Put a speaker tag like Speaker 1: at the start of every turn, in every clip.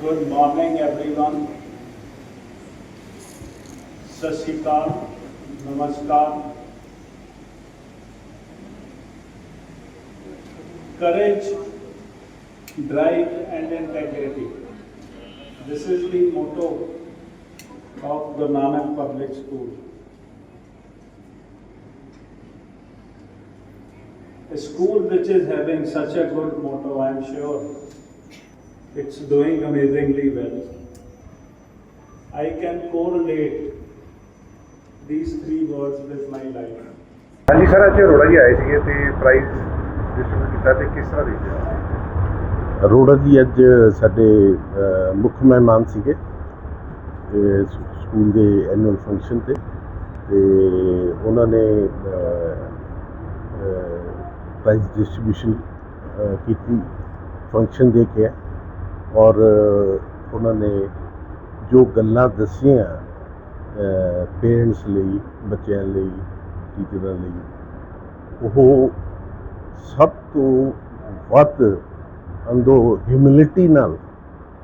Speaker 1: Good morning, everyone. Sasikal, Namaskar. Courage, drive, and integrity. This is the motto of the Nanak Public School. A school which is having such a good motto, I am sure it's doing amazingly well. I can correlate these three words with my life.
Speaker 2: ਹਾਂਜੀ sir ਅੱਜ ਅਰੋੜਾ ਜੀ ਆਏ ਸੀਗੇ ਤੇ price distribute ਕੀਤਾ ਤੇ ਕਿਸ ਤਰ੍ਹਾਂ ਦੇਖਦੇ
Speaker 3: ਅਰੋੜਾ ਜੀ ਅੱਜ ਸਾਡੇ ਮੁੱਖ ਮਹਿਮਾਨ ਸੀਗੇ ਸਕੂਲ ਦੇ ਐਨੂਅਲ ਫੰਕਸ਼ਨ ਤੇ ਤੇ ਉਹਨਾਂ ਨੇ ਪ੍ਰਾਈਜ਼ ਡਿਸਟ੍ਰੀਬਿਊਸ਼ਨ ਕੀਤੀ ਫੰਕਸ਼ਨ ਦੇ ਕੇ ਔਰ ਉਹਨਾਂ ਨੇ ਜੋ ਗੱਲਾਂ ਦੱਸੀਆਂ ਪੇਰੈਂਟਸ ਲਈ, ਬੱਚਿਆਂ ਲਈ ਟੀਚਰਾਂ ਲਈ, ਉਹ ਸਭ ਤੋਂ ਵੱਧ ਅੰਦੋ ਹਿਊਮਿਲਿਟੀ ਨਾਲ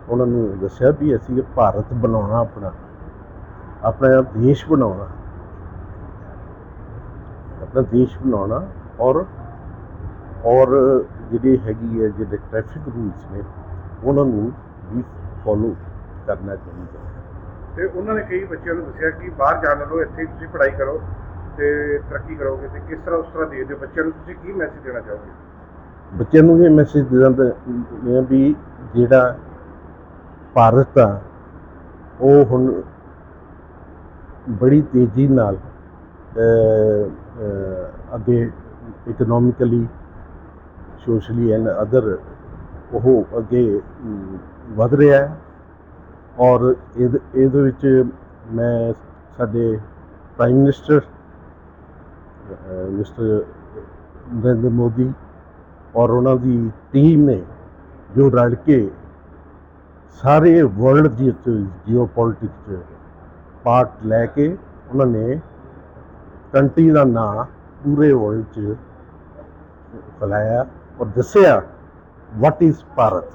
Speaker 3: ਉਹਨਾਂ ਨੂੰ ਦੱਸਿਆ ਵੀ ਅਸੀਂ ਭਾਰਤ ਬਣਾਉਣਾ ਆਪਣਾ ਆਪਣਾ ਦੇਸ਼ ਬਣਾਉਣਾ, ਆਪਣਾ ਦੇਸ਼ ਬਣਾਉਣਾ ਔਰ ਔਰ ਜਿਹੜੀ ਹੈਗੀ ਹੈ ਜਿਹੜੇ ਟ੍ਰੈਫਿਕ ਰੂਲਸ ਨੇ ਉਹਨਾਂ ਨੂੰ ਵੀ ਫੋਲੋ ਕਰਨਾ ਚਾਹੀਦਾ
Speaker 2: ਤੇ ਉਹਨਾਂ ਨੇ ਕਈ ਬੱਚਿਆਂ ਨੂੰ ਦੱਸਿਆ ਕਿ ਬਾਹਰ ਜਾਣ ਨਾਲੋਂ ਇੱਥੇ ਤੁਸੀਂ ਪੜ੍ਹਾਈ ਕਰੋ ਤੇ ਤਰੱਕੀ ਕਰੋਗੇ ਤੇ ਕਿਸ ਤਰ੍ਹਾਂ ਉਸ ਤਰ੍ਹਾਂ ਦੇਖਦੇ ਹੋ ਬੱਚਿਆਂ ਨੂੰ ਤੁਸੀਂ ਕੀ ਮੈਸੇਜ ਦੇਣਾ ਚਾਹੋਗੇ?
Speaker 3: ਬੱਚਿਆਂ ਨੂੰ ਇਹ ਮੈਸੇਜ ਦੇ ਦਿੰਦੇ ਨੇ ਵੀ ਜਿਹੜਾ ਭਾਰਤ ਆ ਉਹ ਹੁਣ ਬੜੀ ਤੇਜ਼ੀ ਨਾਲ ਅੱਗੇ ਇਕਨੋਮਿਕਲੀ ਸੋਸ਼ਲੀ ਐਂਡ ਅਦਰ ਉਹ ਅੱਗੇ ਅਮ, ਵਧ ਰਿਹਾ ਹੈ ਔਰ ਇਹਦੇ ਇਹਦੇ ਵਿੱਚ ਮੈਂ ਸਾਡੇ prime minister mister Narendra Modi ਔਰ ਉਹਨਾਂ ਦੀ ਟੀਮ ਨੇ ਜੋ ਰਲ ਕੇ ਸਾਰੇ ਵਰਲਡ ਦੀ ਜੀਓ ਪੋਲਿਟਿਕਸ 'ਚ ਪਾਰਟ ਲੈ ਕੇ ਉਹਨਾਂ ਨੇ ਕੰਟਰੀ ਦਾ ਨਾਂ ਪੂਰੇ ਵਰਲਡ 'ਚ ਫੈਲਾਇਆ ਔਰ ਦੱਸਿਆ ਵਾਟ ਇਜ਼ ਭਾਰਤ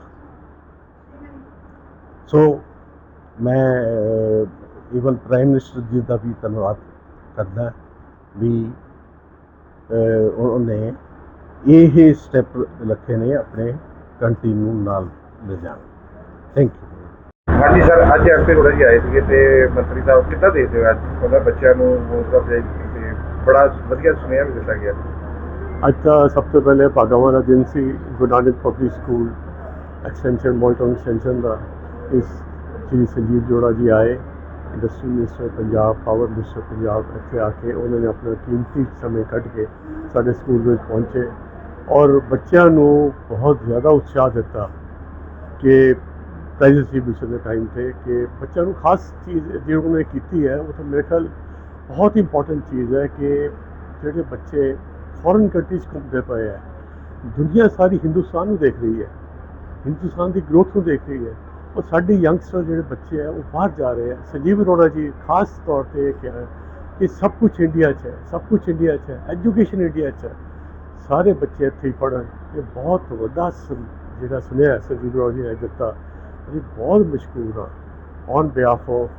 Speaker 3: ਸੋ ਮੈਂ ਇਵਨ ਪ੍ਰਾਈਮ ਮਿਨਿਸਟਰ ਜੀ ਦਾ ਵੀ ਧੰਨਵਾਦ ਕਰਦਾ ਵੀ ਉਹਨੇ ਇਹ ਸਟੈਪ ਰੱਖੇ ਨੇ ਆਪਣੇ ਕੰਟਰੀ ਨੂੰ ਨਾਲ ਲਿਜਾਣ ਥੈਂਕ ਯੂ
Speaker 2: ਹਾਂਜੀ ਸਰ, ਅੱਜ ਐਮਪੀ ਅਰੋੜਾ ਜੀ ਆਏ ਸੀਗੇ ਤੇ ਮੰਤਰੀ ਸਾਹਿਬ ਕਿੱਦਾਂ ਦੇਖਦੇ ਹੋ ਅੱਜ? ਉਹਨਾਂ ਬੱਚਿਆਂ ਨੂੰ ਹੌਸਲਾ ਅਫਜ਼ਾਈ ਬੜਾ ਵਧੀਆ ਸੁਨੇਹਾ ਵੀ ਦਿੱਤਾ ਗਿਆ।
Speaker 4: ਅੱਜ ਤਾਂ ਸਭ ਤੋਂ ਪਹਿਲੇ ਭਾਗਾਵਾਂ ਦਾ ਦਿਨ ਸੀ Guru Nanak public school extension ਮੋਲਟਨ extension ਦਾ। ਇਸ ਸ਼੍ਰੀ ਸੰਜੀਵ ਜੋੜਾ ਜੀ ਆਏ, industry minister Punjab, power minister Punjab ਇੱਥੇ ਆ ਕੇ ਉਹਨਾਂ ਨੇ ਆਪਣਾ ਕੀਮਤੀ ਸਮੇਂ ਕੱਢ ਕੇ ਸਾਡੇ ਸਕੂਲ ਵਿੱਚ ਪਹੁੰਚੇ ਔਰ ਬੱਚਿਆਂ ਨੂੰ ਬਹੁਤ ਜ਼ਿਆਦਾ ਉਤਸ਼ਾਹ ਦਿੱਤਾ ਕਿ ਪ੍ਰਾਈਜ਼ ਡਿਸਟ੍ਰੀਬਿਊਸ਼ਨ ਦੇ ਟਾਈਮ ਤੇ ਕਿ ਬੱਚਿਆਂ ਨੂੰ ਖਾਸ ਚੀਜ਼ ਜਿਹੜੀ ਉਹਨਾਂ ਨੇ ਕੀਤੀ ਹੈ, ਉਹ ਤਾਂ ਮੇਰੇ ਖਿਆਲ ਬਹੁਤ ਇੰਪੋਰਟੈਂਟ ਚੀਜ਼ ਹੈ ਕਿ ਜਿਹੜੇ ਬੱਚੇ ਫੋਰਨ ਕੰਟਰੀਜ਼ ਘੁੰਮਦੇ ਪਏ ਹੈ। ਦੁਨੀਆ ਸਾਰੀ ਹਿੰਦੁਸਤਾਨ ਨੂੰ ਦੇਖ ਰਹੀ ਹੈ। ਹਿੰਦੁਸਤਾਨ ਦੀ ਗਰੋਥ ਨੂੰ ਦੇਖ ਰਹੀ ਹੈ। ਔਰ ਸਾਡੇ ਯੰਗਸਟਰ ਜਿਹੜੇ ਬੱਚੇ ਹੈ, ਉਹ ਬਾਹਰ ਜਾ ਰਹੇ ਹੈ। ਸੰਜੀਵ ਅਰੋੜਾ ਜੀ ਖਾਸ ਤੌਰ ਤੇ ਕਿਹਾ ਕਿ ਸਭ ਕੁਝ ਇੰਡੀਆ 'ਚ ਹੈ, ਸਭ ਕੁਝ ਇੰਡੀਆ 'ਚ ਹੈ ਐਜੂਕੇਸ਼ਨ ਇੰਡੀਆ 'ਚ ਹੈ। ਸਾਰੇ ਬੱਚੇ ਇੱਥੇ ਹੀ ਪੜ੍ਹਨ। ਇਹ ਬਹੁਤ ਵੱਡਾ ਜਿਹੜਾ ਸੁਨੇਹਾ ਸੰਜੀਵ ਅਰੋੜਾ ਜੀ ਨੇ ਦਿੱਤਾ। ਅਸੀਂ ਬਹੁਤ ਮਸ਼ਕੂਰ ਹਾਂ। On behalf of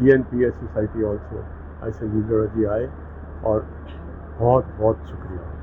Speaker 4: GNPS society also ਅੱਜ ਸੰਜੀਵ ਅਰੋੜਾ ਜੀ ਆਏ ਔਰ ਬਹੁਤ ਬਹੁਤ ਸ਼ੁਕਰੀਆ